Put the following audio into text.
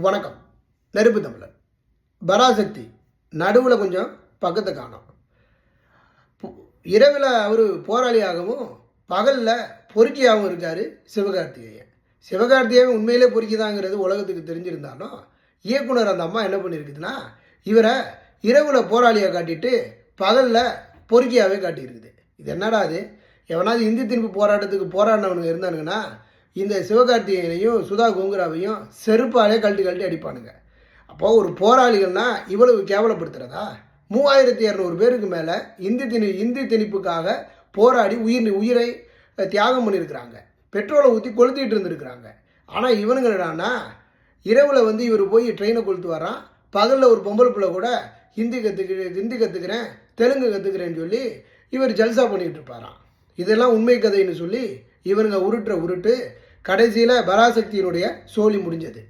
வணக்கம். நெருப்பு தமிழர். பராசக்தி நடுவில் கொஞ்சம் பக்கத்தை காணும். இரவில் அவர் போராளியாகவும் பகலில் பொறுக்கியாகவும் இருக்கார் சிவகார்த்திகேயன். சிவகார்த்திகேயன் உண்மையிலே பொறுக்கிதாங்கிறது உலகத்துக்கு தெரிஞ்சிருந்தாலும் இயக்குனர் அந்த அம்மா என்ன பண்ணியிருக்குதுன்னா இவரை இரவில் போராளியாக காட்டிட்டு பகலில் பொறுக்கியாகவே காட்டியிருக்குது. இது என்னடா அது? எவனாவது இந்தி திரும்பி போராட்டத்துக்கு போராடினவனுங்க இருந்தானுங்கன்னா இந்த சிவகார்த்திகேயனையும் சுதா கோங்குராவையும் செருப்பாலே கழட்டி கழட்டி அடிப்பானுங்க. அப்போ ஒரு போராளிகள்னா இவ்வளவு கேவலப்படுத்துறதா? மூவாயிரத்தி இரநூறு பேருக்கு மேலே இந்தி திணி இந்தி திணிப்புக்காக போராடி உயிர் உயிரை தியாகம் பண்ணியிருக்கிறாங்க. பெட்ரோலை ஊற்றி கொளுத்திட்டு இருந்திருக்கிறாங்க. ஆனால் இவனுங்க என்னடான்னா இரவில் வந்து இவர் போய் ட்ரெயினை கொளுத்து வரான் பகலில் ஒரு பொம்பளை பிள்ளை கூட ஹிந்தி கற்றுக்க ஹிந்தி கற்றுக்கிறேன் தெலுங்கு கற்றுக்கிறேன்னு சொல்லி இவர் ஜல்சா பண்ணிகிட்டு இருப்பாராம். இதெல்லாம் உண்மை கதைன்னு சொல்லி இவருங்க உருட்டுற உருட்டு கடைசியில் பராசக்தியினுடைய சோழி முடிஞ்சது.